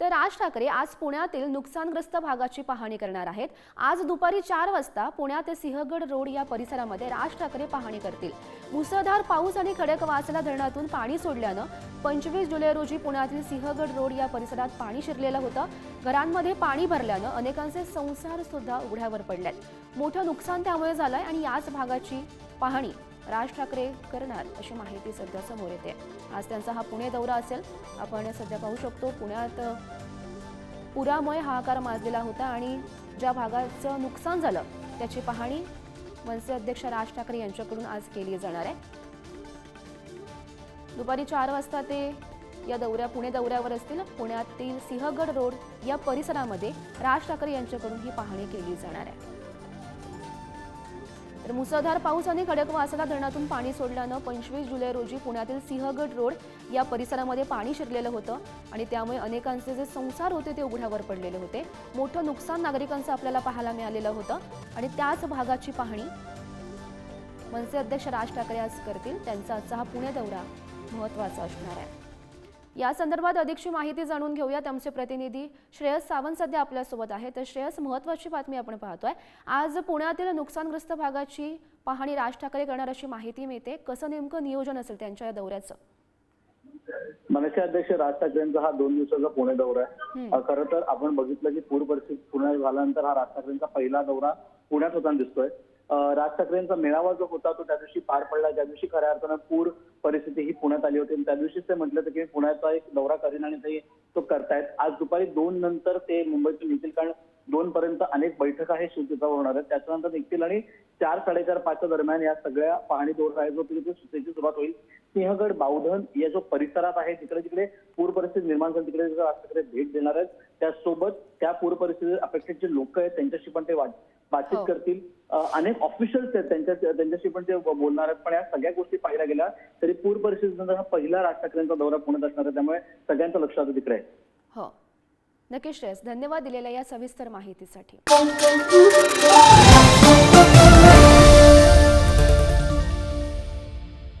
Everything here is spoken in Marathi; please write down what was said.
तर राज ठाकरे आज पुण्यातील नुकसानग्रस्त भागाची पाहणी करणार आहेत. आज दुपारी चार वाजता पुण्यात ते सिंहगड रोड या परिसरामध्ये राज ठाकरे पाहणी करतील. मुसळधार पाऊस आणि खडकवासला धरणातून पाणी सोडल्यानं पंचवीस जुलै रोजी पुण्यातील सिंहगड रोड या परिसरात पाणी शिरलेलं होतं. घरांमध्ये पाणी भरल्यानं अनेकांचे संसार सुद्धा उघड्यावर पडलेत. मोठं नुकसान त्यामुळे झालंय आणि याच भागाची पाहणी राज ठाकरे करणार अशी माहिती सध्या समोर येते. आज त्यांचा हा पुणे दौरा असेल. आपण सध्या पाहू शकतो पुण्यात पुरामुळे हाहाकार माजलेला होता आणि ज्या भागाचं नुकसान झालं त्याची पाहणी मनसे अध्यक्ष राज ठाकरे यांच्याकडून आज केली जाणार आहे. दुपारी चार वाजता ते या दौऱ्या पुणे दौऱ्यावर असतील. पुण्यातील सिंहगड रोड या परिसरामध्ये राज ठाकरे यांच्याकडून ही पाहणी केली जाणार आहे. तर मुसळधार पाऊस आणि खडकवासला धरणातून पाणी सोडल्यानं पंचवीस जुलै रोजी पुण्यातील सिंहगड रोड या परिसरामध्ये पाणी शिरलेलं होतं आणि त्यामुळे अनेकांचे जे संसार होते ते उघड्यावर पडलेले होते. मोठं नुकसान नागरिकांचं आपल्याला पाहायला मिळालेलं होतं. आणि त्याच भागाची पाहणी मनसे अध्यक्ष राज ठाकरे आज करतील. त्यांचा आजचा हा पुणे दौरा महत्त्वाचा असणार आहे. या संदर्भात अधिकची माहिती जाणून घेऊयात आमचे प्रतिनिधी श्रेयस सावंत सध्या आपल्यासोबत आहे तर श्रेयस महत्त्वाची बातमी आपण पाहतोय. आज पुण्यातील नुकसानग्रस्त भागाची पाहणी राज ठाकरे करणार अशी माहिती मिळते. कसं नेमकं नियोजन असेल त्यांच्या या दौऱ्याचं? मनसे अध्यक्ष राज ठाकरेंचा हा दोन दिवसाचा पुणे दौरा आहे. खरं तर आपण बघितलं की पूर परिस्थिती पुण्यात झाल्यानंतर हा राज ठाकरेंचा पहिला दौरा पुण्यात होताना दिसतोय. राज ठाकरेंचा मेळावा जो होता तो त्या दिवशी पार पडला. त्या दिवशी खऱ्या अर्थानं पूर परिस्थिती ही पुण्यात आली होती. त्या दिवशीच ते म्हटलं होतं की पुण्याचा एक दौरा करीन आणि ते तो करतायत. आज दुपारी दोन नंतर ते मुंबईतून निघतील कारण दोन पर्यंत अनेक बैठका हे सुचितावर होणार आहेत. त्याच्यानंतर निघतील आणि चार साडेचार पाचच्या दरम्यान या सगळ्या पाहणी दौरा आहे जो तिथे सुचेची सुरुवात होईल. सिंहगड बावधन या जो परिसरात आहे तिकडे तिकडे पूर परिस्थिती निर्माण झाली तिकडे तिकडे राज ठाकरे भेट देणार आहेत. त्यासोबत त्या पूर परिस्थितीत अपेक्षित जे लोक आहेत त्यांच्याशी पण ते वाट- बातचीत हो. करतील. अनेक ऑफिशियल्स आहेत त्यांच्या त्यांच्याशी पण ते बोलणार आहेत. पण या सगळ्या गोष्टी पाहिल्या गेल्या तरी पूर परिस्थितीनंतर हा पहिला राज ठाकरेंचा दौरा पुण्यात असणार आहे. त्यामुळे सगळ्यांचं लक्ष आता तिकडे आहे. हो नक्की श्रेयस धन्यवाद दिलेल्या या सविस्तर माहितीसाठी.